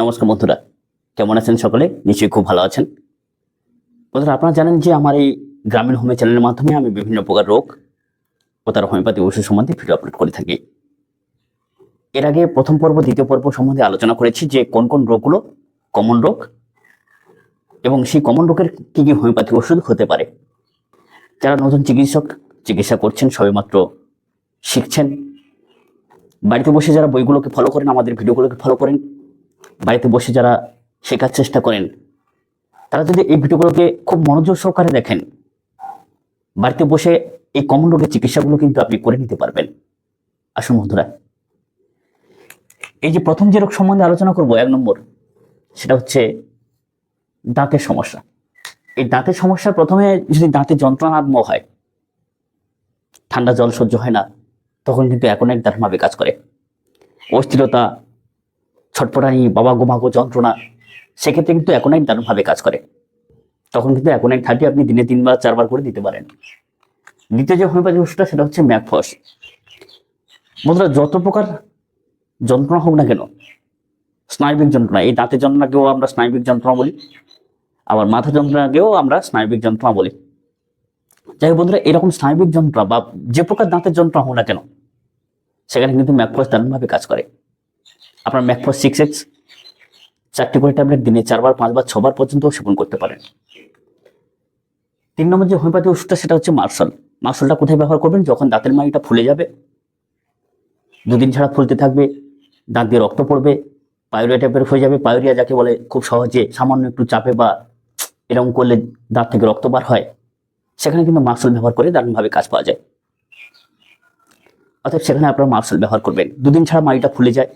নমস্কার বন্ধুরা, কেমন আছেন সকলে? নিশ্চয়ই খুব ভালো আছেন। বন্ধুরা, আপনারা জানেন যে আমার এই গ্রামীণ হোমে চ্যানেলের মাধ্যমে আমি বিভিন্ন প্রকার রোগ ও তার হোমিওপ্যাথি ওষুধ সম্বন্ধে ভিডিও আপলোড করে থাকি। এর আগে প্রথম পর্ব, দ্বিতীয় পর্ব সম্বন্ধে আলোচনা করেছি যে কোন কোন রোগগুলো কমন রোগ এবং সেই কমন রোগের কী কী হোমিওপ্যাথি ওষুধ হতে পারে। যারা নতুন চিকিৎসক, চিকিৎসা করছেন, সবেমাত্র শিখছেন, বাড়িতে বসে যারা বইগুলোকে ফলো করেন, আমাদের ভিডিওগুলোকে ফলো করেন বাড়িতে বসে যারা শেখার চেষ্টা করেন, তারা যদি এই ভিডিওগুলোকে খুব মনোযোগ সহকারে দেখেন, বাড়িতে বসে এই কমন রোগের চিকিৎসাগুলো কিন্তু আপনি করে নিতে পারবেন। আসুন বন্ধুরা, এই যে প্রথম যে রোগ সম্বন্ধে আলোচনা করব, এক নম্বর, সেটা হচ্ছে দাঁতের সমস্যা। এই দাঁতের সমস্যা প্রথমে যদি দাঁতে যন্ত্রণাত্মক হয়, ঠান্ডা জল সহ্য হয় না, তখন কিন্তু এক দারুণভাবে কাজ করে। অস্থিরতা ছটপটানি, বাবা গোমাগো যন্ত্রণা, সেক্ষেত্রে কিন্তু অ্যাকোনাইট দারুণভাবে কাজ করে। তখন কিন্তু অ্যাকোনাইট থার্টি আপনি দিনে তিনবার, চারবার করে দিতে পারেন। দ্বিতীয় যে হোমিওপ্যাথি ওষুধটা সেটা হচ্ছে ম্যাকফস বন্ধুরা, যত প্রকার যন্ত্রণা হোক না কেন, স্নায়বিক যন্ত্রণা, এই দাঁতের যন্ত্রণাকেও আমরা স্নায়বিক যন্ত্রণা বলি, আবার মাথা যন্ত্রণাকেও আমরা স্নায়বিক যন্ত্রণা বলি। যাই হোক বন্ধুরা, এরকম স্নায়বিক যন্ত্রণা বা যে প্রকার দাঁতের যন্ত্রণা হোক না কেন, সেখানে কিন্তু ম্যাকফস দারুণভাবে কাজ করে। আপনার ম্যাকফস সিক্স এক্স চারটি করে ট্যাবলেট দিনে চারবার, পাঁচবার, ছবার পর্যন্ত সেবন করতে পারেন। তিন নম্বর যে হোমিওপ্যাথি ওষুধটা, সেটা হচ্ছে মার্শাল। মার্শালটা কোথায় ব্যবহার করবেন? যখন দাঁতের মাড়িটা ফুলে যাবে, দুদিন ছাড়া ফুলতে থাকবে, দাঁত দিয়ে রক্ত পড়বে পায়রিয়া টাইপের হয়ে যাবে। পায়রিয়া যাকে বলে খুব সহজে সামান্য একটু চাপে বা এরকম করলে দাঁত থেকে রক্ত বার হয়, সেখানে কিন্তু মার্শাল ব্যবহার করে দারুণভাবে কাজ পাওয়া যায়। অর্থাৎ সেখানে আপনারা মার্শাল ব্যবহার করবেন। দুদিন ছাড়া মাড়িটা ফুলে যায়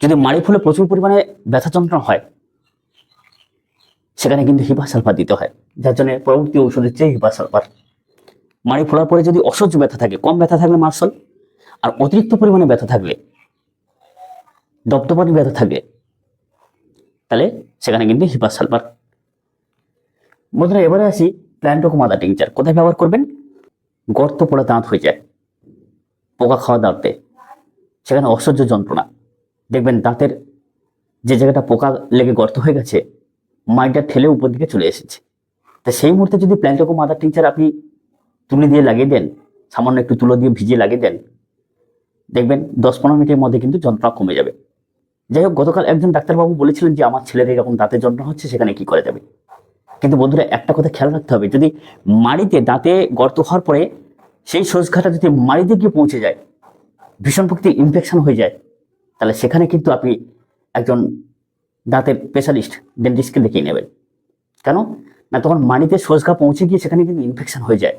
যদি মাড়ি ফুলে প্রচুর পরিমাণে ব্যথা যন্ত্রণা হয়, সেখানে কিন্তু হিপা সালফার দিতে হয়। যার জন্য পরবর্তী ঔষধের চেয়ে হিপা সালফার। মাড়ি ফোলার পরে যদি অসহ্য ব্যথা থাকে, কম ব্যথা থাকলে মার্শাল, আর অতিরিক্ত পরিমাণে ব্যথা থাকলে, দপ্তপানি ব্যথা থাকলে, তাহলে সেখানে কিন্তু হিপা সালফার। বন্ধুরা, এবারে আসি প্ল্যান্টোক মাদা টিংচার। কোথায় ব্যবহার করবেন? গর্ত পড়া দাঁত হয়ে যায়, পোকা খাওয়া দাঁতে। সেখানে অসহ্য যন্ত্রণা। দেখবেন দাঁতের যে জায়গাটা পোকা লেগে গর্ত হয়ে গেছে মাইটা ঠেলে উপর দিকে চলে এসেছে। তা সেই মুহূর্তে যদি প্ল্যান্টোকো মাদার টিংচার আপনি তুলি দিয়ে লাগিয়ে দেন, সামান্য একটু তুলো দিয়ে ভিজিয়ে লাগিয়ে দেন, দেখবেন দশ পনেরো মিনিটের মধ্যে কিন্তু যন্ত্রণা কমে যাবে। যাই হোক, গতকাল একজন ডাক্তারবাবু বলেছিলেন যে, আমার ছেলের এরকম দাঁতের যন্ত্রণা হচ্ছে, সেখানে কি করা যাবে? কিন্তু বন্ধুরা, একটা কথা খেয়াল রাখতে হবে, যদি মাড়িতে দাঁতে গর্ত হওয়ার পরে সেই সোজঘাটা যদি মাড়িতে গিয়ে পৌঁছে যায়, ভীষণ প্রকৃতি ইনফেকশন হয়ে যায় তাহলে সেখানে কিন্তু আপনি একজন দাঁতের স্পেশালিস্ট ডেন্টিস্টকে দেখিয়ে নেবেন। কেন? না, তখন মানিতে সোজঘা পৌঁছে গিয়ে সেখানে কিন্তু ইনফেকশন হয়ে যায়।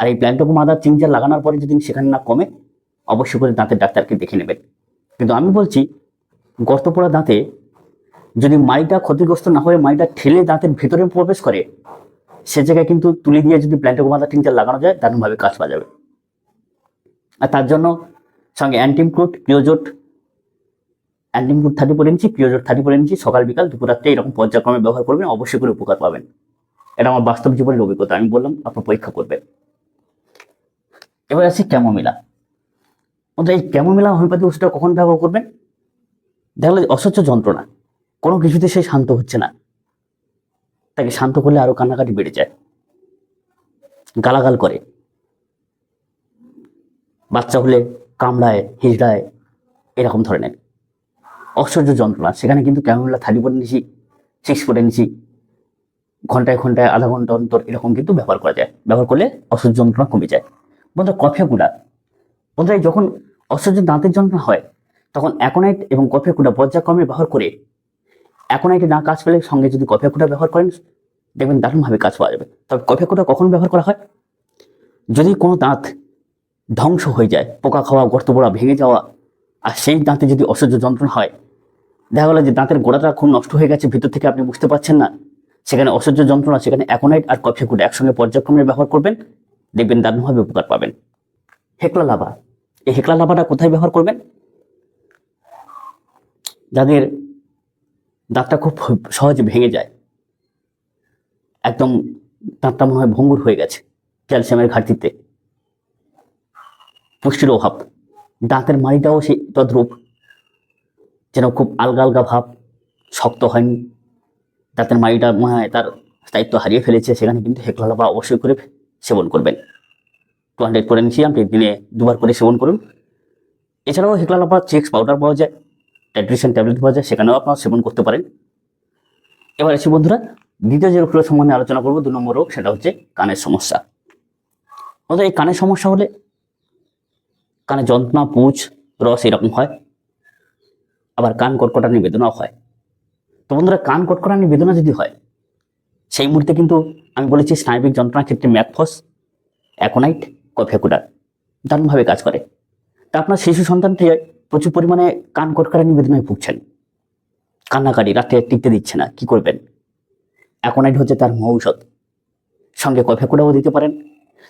আর এই প্ল্যান্টোকো মাদার চিংজার লাগানোর পরে যদি সেখানে না কমে, অবশ্যই করে দাঁতের ডাক্তারকে দেখে নেবেন। কিন্তু আমি বলছি গর্ত পড়া দাঁতে যদি মাড়িটা ক্ষতিগ্রস্ত না হয়ে মাড়িটা ঠেলে দাঁতের ভেতরে প্রবেশ করে, সে জায়গায় কিন্তু তুলে দিয়ে যদি প্ল্যান্টোকো মাদার টিংচার লাগানো যায়, দারুণভাবে কাজ পাওয়া যাবে। আর তার জন্য সঙ্গে অ্যান্টিমক্রুট ক্রিওজোট অ্যান্টিমক্রুট থার্টি ফোর ইঞ্চি ক্রিওজোট থার্টি ফোর ইঞ্চি সকাল বিকাল দুপুর রাত্রে এরকম পর্যায়ক্রমে ব্যবহার করবেন অবশ্যই করে উপকার পাবেন। এটা আমার বাস্তব জীবনের অভিজ্ঞতা আমি বললাম আপনার পরীক্ষা করবেন। এবার আসি ক্যামোমিলা। বন্ধুরা, এই ক্যামোমিলা হোমিওপ্যাথি ওষুধটা কখন ব্যবহার করবেন? দেখলে অসহ্য যন্ত্রণা কোনো কিছুতে সে শান্ত হচ্ছে না। তাকে শান্ত করলে আরও কান্নাকাটি বেড়ে যায়। গালাগাল করে। বাচ্চা হলে কামড়ায় হিজড়ায় এরকম ধরনের। অসহ্য যন্ত্রণা। সেখানে কিন্তু ক্যামেরা থালি পরে নিছি সিক্স পরে নিছি। ঘন্টায় ঘন্টায় আধা ঘণ্টা অন্তর এরকম কিন্তু ব্যবহার করা যায়। ব্যবহার করলে অসহ্য যন্ত্রণা কমে যায়। বন্ধুরা কফে গুঁড়া। বন্ধুরা যখন অসহ্য দাঁতের যন্ত্রণা হয়, তখন অ্যাকোনাইট এবং কফে কুড়া পর্যায়ক্রমে ব্যবহার করে অ্যাকোনাইটে না কাজ পেলে সঙ্গে যদি কফে কুড়া ব্যবহার করেন, দেখবেন দারুণভাবে কাজ পাওয়া যাবে। তবে কফে কুড়া কখন ব্যবহার করা হয়? যদি কোনো দাঁত ধ্বংস হয়ে যায়, পোকা খাওয়া, গর্ত পোড়া ভেঙে যাওয়া। আর সেই দাঁতে যদি অসহ্য যন্ত্রণা হয়, দেখা গেলো যে দাঁতের গোড়াটা খুব নষ্ট হয়ে গেছে, ভিতর থেকে আপনি বুঝতে পারছেন না। সেখানে অসহ্য যন্ত্রণা, সেখানে অ্যাকোনাইট আর কফি কুড়া একসঙ্গে পর্যায়ক্রমে ব্যবহার করবেন, দেখবেন দারুণভাবে উপকার পাবেন। হেকলা লাভা, এই হেকলা লাভাটা কোথায় ব্যবহার করবেন? যাদের দাঁতটা খুব সহজে ভেঙে যায়। একদম দাঁতটা মনে হয় ভঙ্গুর হয়ে গেছে, ক্যালসিয়ামের ঘাটতিতে। পুষ্টির অভাব। দাঁতের মাড়িটাও সেই তদ্রূপ। যেন খুব আলগা আলগা ভাব, শক্ত হয়নি। দাঁতের মাড়িটা তার স্থায়িত্ব হারিয়ে ফেলেছে, সেখানে কিন্তু হেকলালাপা অবশ্যই করে সেবন করবেন। টু হান্ড্রেড করে নিচ্ছি আপনি দিনে দুবার করে সেবন করুন। এছাড়াও হেকলালাপা চেক্স পাউডার পাওয়া যায় ট্যাট্রিশন ট্যাবলেট পাওয়া যায়, সেখানেও আপনারা সেবন করতে পারেন। এবার আসি বন্ধুরা, দ্বিতীয় যে রোগগুলো সম্বন্ধে আলোচনা করব, দু নম্বর রোগ, সেটা হচ্ছে কানের সমস্যা। অর্থাৎ এই কানের সমস্যা হলে কানে যন্ত্রণা, পুঁজ, রস এরকম হয়। আবার কান কটকটানি বেদনাও হয়। তো বন্ধুরা, কান কটকটানি বেদনা যদি হয়, সেই মুহূর্তে কিন্তু আমি বলেছি স্নায়বিক যন্ত্রণার ক্ষেত্রে ম্যাকফস, অ্যাকোনাইট কফেকুডার দারুণভাবে কাজ করে। তা আপনার শিশু সন্তানটি প্রচুর পরিমাণে কান কটকারানি বেদনায় ভুগছেন। কান্নাকাটি, রাতে টিকতে দিচ্ছে না, কি করবেন? অ্যাকোনাইট হচ্ছে তার মহৌষধ। সঙ্গে কফেকুডাও দিতে পারেন।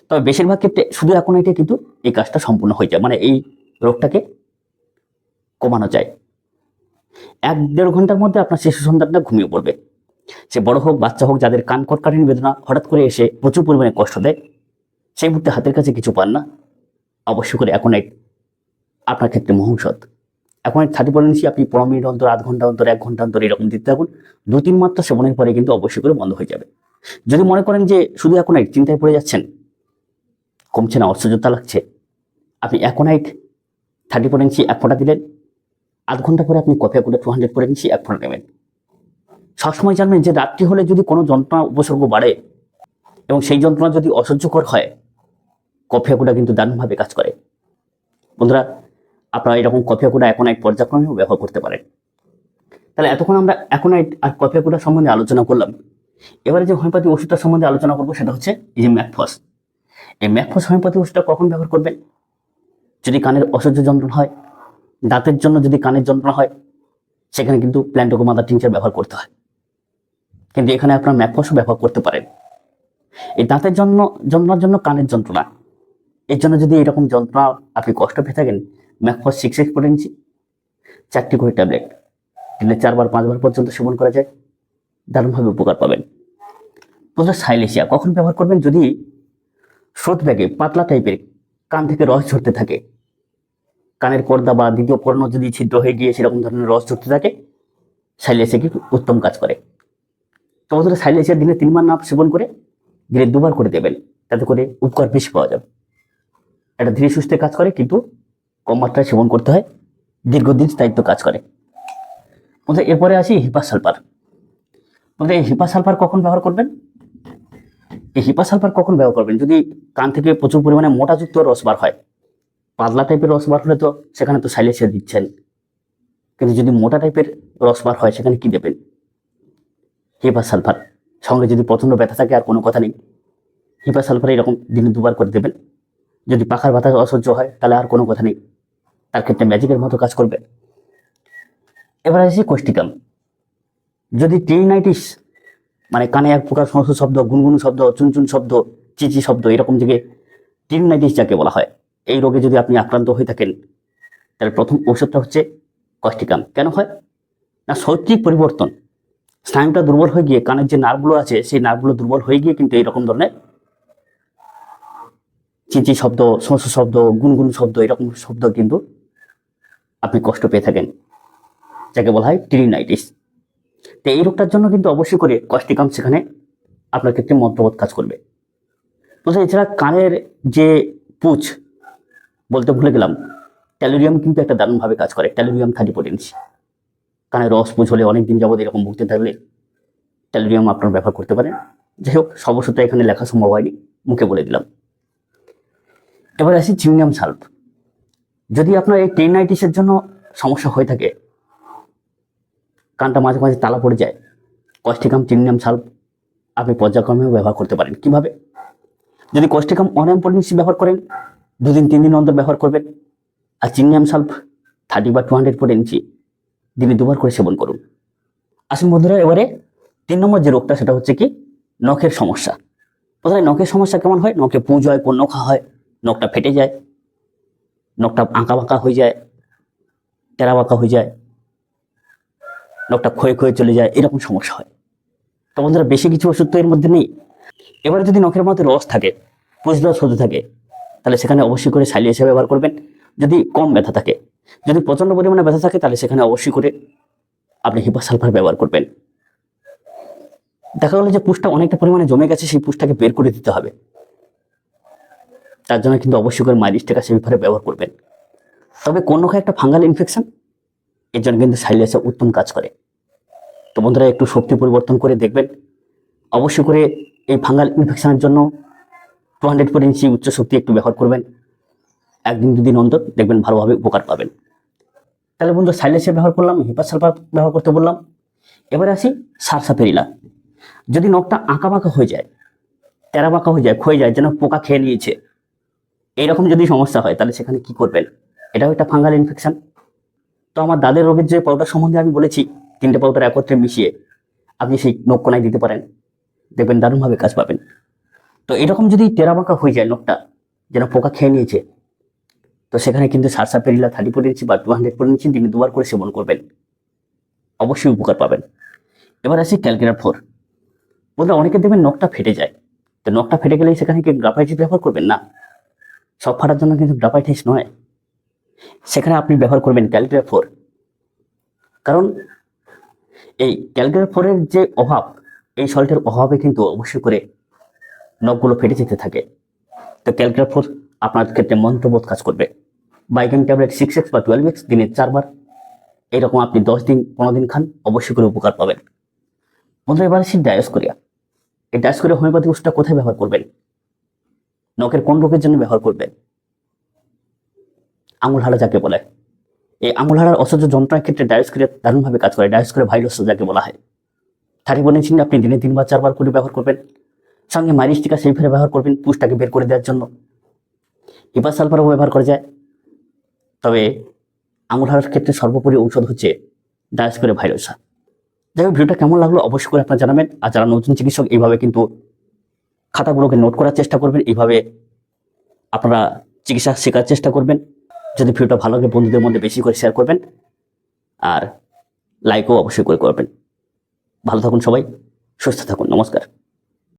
তবে বেশিরভাগ ক্ষেত্রে শুধু এখন এটা কিন্তু এই কাজটা সম্পূর্ণ হয়ে যায়। মানে এই রোগটাকে কমানো যায়। এক দেড় ঘণ্টার মধ্যে আপনার শিশু সন্তানটা ঘুমিয়ে পড়বে। সে বড় হোক, বাচ্চা হোক, যাদের কান কটকাঠিনী বেদনা হঠাৎ করে এসে প্রচুর পরিমাণে কষ্ট দেয়, সেই মুহূর্তে হাতের কাছে কিছু পান না। অবশ্য করে এখন এক আপনার ক্ষেত্রে মহৌষধ এক থার্টি পয়েন্সি আপনি পনেরো মিনিট অন্তর, আধ ঘণ্টা অন্তর, এক ঘণ্টা অন্তর এরকম দিতে থাকুন। দু তিন মাত্রা সেবনের পরে কিন্তু অবশ্যই করে বন্ধ হয়ে যাবে। যদি মনে করেন যে শুধু এখন এক চিন্তায় পড়ে যাচ্ছেন কমছে না অসহ্যতা লাগছে। আপনি অ্যাকোনাইট থার্টি ফোর ইঞ্চি এক ফোঁটা দিলেন। আধ ঘণ্টা পরে আপনি কফি করে টু হান্ড্রেড করে ইঞ্চি এক ফোঁটা নেবেন। সবসময় জানবেন যে রাত্রি হলে যদি কোনো যন্ত্রণা, উপসর্গ বাড়ে এবং সেই যন্ত্রণা যদি অসহ্যকর হয় কফি আকুটা কিন্তু দারুণভাবে কাজ করে। বন্ধুরা, আপনারা এরকম কফি আকুটা অ্যাকোনাইট পর্যায়ক্রমেও ব্যবহার করতে পারেন। তাহলে এতক্ষণ আমরা অ্যাকোনাইট আর কফি আকুটা সম্বন্ধে আলোচনা করলাম। এবারে যে হোমিওপ্যাথি ওষুধটা সম্বন্ধে আলোচনা করব সেটা হচ্ছে এই যে ম্যাকফস এই ম্যাকফস হোমিওপ্যাথি ওষুধটা কখন ব্যবহার করবেন? যদি কানের অসহ্য যন্ত্রণা হয়, দাঁতের জন্য যদি কানের যন্ত্রণা হয়, সেখানে কিন্তু প্ল্যান্টোকো মাদার টিংচার ব্যবহার করতে হয়। কিন্তু এখানে আপনার ম্যাকফসও ব্যবহার করতে পারেন। এই দাঁতের জন্য, যন্ত্রণার জন্য কানের যন্ত্রণা। এর জন্য যদি এরকম যন্ত্রণা আপনি কষ্ট পেয়ে থাকেন ম্যাকফস সিক্স এক্স পটেন্সি চারটি করে ট্যাবলেট দিনে চারবার, পাঁচবার পর্যন্ত সেবন করা যায়। দারুণভাবে উপকার পাবেন। প্রথমে সাইলেশিয়া কখন ব্যবহার করবেন? যদি স্রোত ব্যাগে পাতলা টাইপের কান থেকে রস ঝরতে থাকে। কানের পর্দা বা দ্বিতীয় পর্ণ যদি ছিদ্র হয়ে গিয়ে সেরকম ধরনের রস ঝরতে থাকে সাইলেসিয়া কি উত্তম কাজ করে। তো বন্ধুরা সাইলেসিয়া দিনে তিনবার না সেবন করে দিনে দুবার করে দেবেন, তাতে করে উপকার বেশি পাওয়া যাবে। এটা ধীরে সুস্থে কাজ করে, কিন্তু কম মাত্রায় সেবন করতে হয়, দীর্ঘদিন স্থায়িত্ব কাজ করে। এরপরে আসি হিপা সালফার। এই হিপা সালফার কখন ব্যবহার করবেন? এই হিপা সালফার কখন ব্যবহার করবেন? যদি কান থেকে প্রচুর পরিমাণে মোটাযুক্ত রস বার হয়, পাতলা টাইপের রস বার হলে তো সেখানে তো সাইলেসিয়া দিচ্ছেন। কিন্তু যদি মোটা টাইপের রস বার হয়, সেখানে কি দেবেন? হিপা সালফার সঙ্গে যদি প্রচণ্ড ব্যথা থাকে, আর কোনো কথা নেই হিপা সালফার এরকম দিনে দুবার করে দেবেন। যদি পাখার বাতাস অসহ্য হয়, তাহলে আর কোনো কথা নেই, তার ক্ষেত্রে ম্যাজিকের মতো কাজ করবে। এবার আসি কোষ্টিকাম যদি টেইনাইটিস মানে কানে এক প্রকার সমস্ত শব্দ, গুনগুন শব্দ, চুনচুন শব্দ, চিচি শব্দ, এরকম থেকে টিনাইটিস যাকে বলা হয়। এই রোগে যদি আপনি আক্রান্ত হয়ে থাকেন, তাহলে প্রথম ঔষধটা হচ্ছে কষ্টিকাম। কেন হয়? না শৈত্রিক পরিবর্তন। স্নায়ুটা দুর্বল হয়ে গিয়ে, কানের যে নার্ভগুলো আছে, সেই নার্ভগুলো দুর্বল হয়ে গিয়ে কিন্তু এইরকম ধরনের চিচি শব্দ সমস্ত শব্দ, গুনগুন শব্দ, এরকম শব্দ কিন্তু আপনি কষ্ট পেয়ে থাকেন, যাকে বলা হয় টিরিনাইটিস তো এই রোগটার জন্য কিন্তু অবশ্যই করে কষ্টিকাম সেখানে আপনার ক্ষেত্রে মন্ত্রবোধ কাজ করবে। বলছে এছাড়া কানের যে পুঁজ বলতে ভুলে গেলাম ট্যালোরিয়াম কিন্তু একটা দারুণভাবে কাজ করে ট্যালোরিয়াম থার্টি পোটেন্সি কানের রস পুঁজ হলে অনেক দিন যাবত এরকম ভুগতে থাকলে ট্যালোরিয়াম আপনার ব্যবহার করতে পারেন। যাই হোক সমস্যাটা এখানে লেখা সম্ভব হয়নি, মুখে বলে দিলাম। এবার আসি চিংনাম সাল্প যদি আপনার এই টেনাইটিসের জন্য সমস্যা হয়ে থাকে কানটা মাঝে মাঝে তালা পড়ে যায়। কষ্টিকাম চিংনাম সাল্প আপনি পর্যায়ক্রমেও ব্যবহার করতে পারেন। কীভাবে? যদি কষ্টিকাম অনাম পলিসি ব্যবহার করেন, দুদিন, তিন দিন অন্তর ব্যবহার করবেন আর চিংনাম সাল্প থার্টি বা টু হান্ড্রেড ইঞ্চি দিনে দুবার করে সেবন করুন। আসুন বন্ধুরা, এবারে তিন নম্বর যে রোগটা, সেটা হচ্ছে কি? নখের সমস্যা। প্রথমে নখের সমস্যা কেমন হয়? নখে পুঁজ হয়, কোন নখা হয়, নখটা ফেটে যায়, নখটা আঁকা বাঁকা হয়ে যায়, টেরা বাঁকা হয়ে যায় নখটা ক্ষয়ে ক্ষয়ে চলে যায়, এরকম সমস্যা হয়। তো বন্ধুরা, বেশি কিছু ওষুধ তো এর মধ্যে নেই। এবারে যদি নখের মধ্যে রস থাকে, পুষ রস হতে থাকে, তাহলে সেখানে অবশ্যই করে সাইলিয়াসে ব্যবহার করবেন। যদি কম ব্যথা থাকে, যদি প্রচণ্ড পরিমাণে ব্যথা থাকে, তাহলে সেখানে অবশ্যই করে আপনি হিপা সালফার ব্যবহার করবেন। দেখা গেলো যে পুষটা অনেকটা পরিমাণে জমে গেছে, সেই পুষটাকে বের করে দিতে হবে। তার জন্য কিন্তু অবশ্যই করে মাইলিস্টেকা সেভিফারে ব্যবহার করবেন। তবে কোনো একটা ফাঙ্গাল ইনফেকশন এর জন্য কিন্তু সাইলেসে উত্তম কাজ করে। তো বন্ধুরা, একটু শক্তি পরিবর্তন করে দেখবেন। অবশ্যই করে এই ফাঙ্গাল ইনফেকশনের জন্য টু হান্ড্রেড ফোর ইঞ্চি উচ্চ শক্তি একটু ব্যবহার করবেন। একদিন দুদিন অন্তর দেখবেন ভালোভাবে উপকার পাবেন। তাহলে বন্ধু সাইলেসে ব্যবহার করলাম, হিপার সালফার ব্যবহার করতে বললাম। এবারে আসি সারসা পেরিলা যদি নখটা আঁকা বাঁকা হয়ে যায় তেরা বাঁকা হয়ে যায়, ক্ষয়ে যায়, যেন পোকা খেয়ে নিয়েছে, এইরকম যদি সমস্যা হয়, তাহলে সেখানে কি করবেন? এটাও একটা ফাঙ্গাল ইনফেকশন তো আমার দাদের রোগের যে পাউডার সম্বন্ধে আমি বলেছি, তিনটে পাউডার একত্রে মিশিয়ে আপনি সেই নখ কোনায় দিতে পারেন। দেখবেন দারুণভাবে কাজ পাবেন। তো এরকম যদি টেরা বাঁকা হয়ে যায় নখটা, যেন পোকা খেয়ে নিয়েছে, তো সেখানে কিন্তু সারসা পেরিলা থার্টি ফোর ইঞ্চি বা টু হান্ড্রেড ফোর ইঞ্চি দিনে দুবার করে সেবন করবেন। অবশ্যই উপকার পাবেন। এবার আসি ক্যালকুলেটার ফোর। বলতে অনেকে দেখবেন নখটা ফেটে যায়। তো নখটা ফেটে গেলেই সেখানে কি গ্রাফাইটিস ব্যবহার করবেন না? সব ফাটার জন্য কিন্তু গ্রাফাইটিস নয়। সেখানে আপনি ব্যবহার করবেন ক্যালকুলেটার ফোর কারণ এই ক্যালকুলেটার ফোরের যে অভাব, এই সল্টের অভাবে কিন্তু অবশ্যই করে নখগুলো ফেটে যেতে থাকে। তো ক্যালকুলেটার ফোর আপনার ক্ষেত্রে মন্ত্রবোধ কাজ করবে। বাইকিং ট্যাবলেট সিক্স এক্স বা টুয়েলভ এক্স দিনে চারবার, এরকম আপনি দশ দিন, পনেরো দিন খান, অবশ্যই করে উপকার পাবেন। বন্ধুরা, এবার আসি ডায়োস্কোরিয়া। এই ডায়োস্কোরিয়া হোমিওপ্যাথি ওষুধটা কোথায় ব্যবহার করবেন? নখের কোন রোগের জন্য ব্যবহার করবেন? আঙুল হাড়া যাকে বলে। এই আঙুল হাড়ার অসহ্য যন্ত্রণার ক্ষেত্রে ডায়োস্কোরিয়া দারুণভাবে কাজ করে ডায়োস্কোরিয়া ভাইরাস যাকে বলা হয়। থার্টি বলেছেন আপনি দিনে তিনবার, চারবার করে ব্যবহার করবেন। সঙ্গে মাইরিস্টিকা সেই ফেরে ব্যবহার করবেন পুষটাকে বের করে দেওয়ার জন্য। হিপার সালফারও ব্যবহার করা যায়। তবে আঙুল হাড়ার ক্ষেত্রে সর্বোপরি ঔষধ হচ্ছে ডায়োস্কোরিয়া ভাইরাস যাই হোক, ভিডিওটা কেমন লাগল অবশ্যই করে আপনারা জানাবেন। আর যারা নতুন চিকিৎসক, এইভাবে কিন্তু খাতাগুলোকে নোট করার চেষ্টা করবেন। এইভাবে আপনারা চিকিৎসা শেখার চেষ্টা করবেন। যদি ভিডিওটা ভালো লাগে, বন্ধুদের মধ্যে বেশি করে শেয়ার করবেন আর লাইকও অবশ্যই করে করবেন। ভালো থাকুন সবাই, সুস্থ থাকুন, নমস্কার।